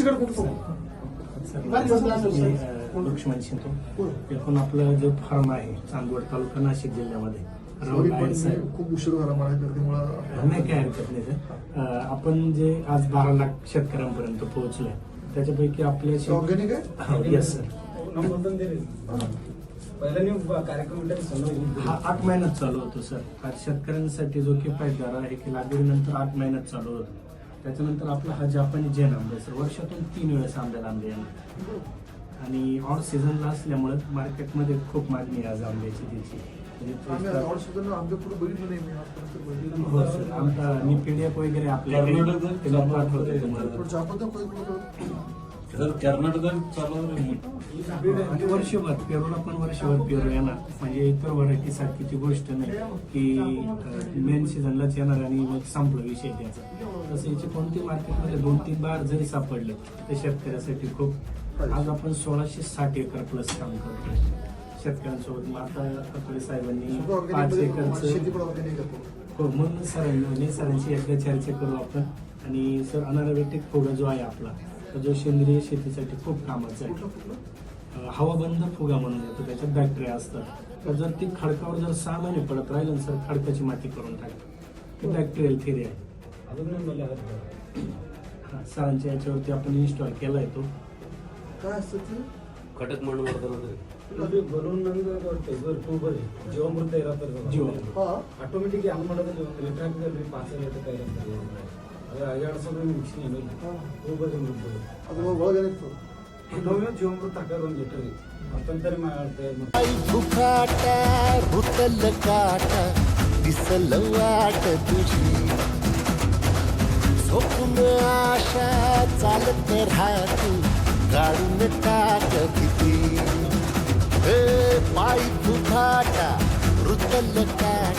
चिकट कुठं लक्ष्मण शिंतो एकूण आपलं जो फार्म आहे चांदवड तालुका नाशिक जिल्ह्यामध्ये. खूप उशीर झाला मला नाही काय हरकत नाही सर. आपण जे आज बारा लाख शेतकऱ्यांपर्यंत पोहोचलोय त्याच्यापैकी आपल्या ऑर्गॅनिक आहे? येस सर पहिला कार्यक्रम हा आठ महिन्यात चालू होतो सर. आज शेतकऱ्यांसाठी जो किफायतदार आहे की लागवडीनंतर आठ महिन्यात चालू होतो. त्याच्यानंतर आपला हा जपानी जेन आंबा सर वर्षातून तीन वेळेस आंब्याला आंबे येणार. आणि ऑड सीझनला असल्यामुळे मार्केटमध्ये खूप मागणी आहे आज आंब्याची त्याची. म्हणजे हो सर. आमचा मी पीडीएफ वगैरे आपल्याकडे चालू पाठवतो. तुम्हाला. तर कर्नाटकात चालू. आणि वर्षभर पेरूला पण वर्षभर पेरू येणार. म्हणजे इतर व्हरायटी सारखीची गोष्ट नाही की मेन सीझनलाच येणार आणि मग संपलं विषय त्याचा. तसं याची कोणती मार्केटमध्ये दोन तीन बार जरी सापडले तर शेतकऱ्यासाठी खूप आज आपण सोळाशे साठ एकर प्लस काम करतोय. शेतकऱ्यांसोबत मग आता अकोले साहेबांनी पाच शेती एकरचं करतो. हो म्हणून सरांनी सरांची एकदा चर्चा करू आपण. आणि सर अनारोग्यटिक फुगा जो आहे आपला जो सेंद्रिय शेतीसाठी खूप कामाचा आहे. हवाबंद फुगा म्हणून येतो त्याच्यात बॅक्टेरिया असतात. तर जर ती खडकावर जर सहा महिने पडत राहिलं सर खडकाची माती करून टाकली ते बॅक्टेरियल थेरी आहे. सरांच्या याच्यावरती आपण इन्स्टॉल केला येतो काय असतं खडक म्हणून भरून भरपूर जीवामृत ऑटोमॅटिक आम्हाला पाच ಇರತ್ತಲ್ಲ ಜೀವಾಮೃತ. हा ಆಟೋಮೆಟಿಕ್ ಹಂಗ್ ಮಾಡೋದು ರಿಟ್ರಾಕ್ಟರ್ ಪಾಸ್ ಇರುತ್ತೆ ಇರುತ್ತೆ ಅದು ಎರಡು ಸಾವಿರ ಮಿಕ್ಸಿಂಗ್ ಏನಿಲ್ಲ हा. ಟೂ ಬರಿ ಮುಗ್ದು ಅದು ಒಳಗೇನಿತ್ತು ಇನ್ನೊಮ್ಮೆ ಜೀವಾಮೃತ ಹಾಕೋದು ಒಂದು ಲೀಟರ್ ಮತ್ತೊಂದ್ಸರಿ ಮಾಡ್ತೇವೆ आई फुफाट रुतल काट दिसल वाट तुझी झोपून आशा चालत राहतू काढून टाक भीती ए, पायी फुफाटा रुतल काट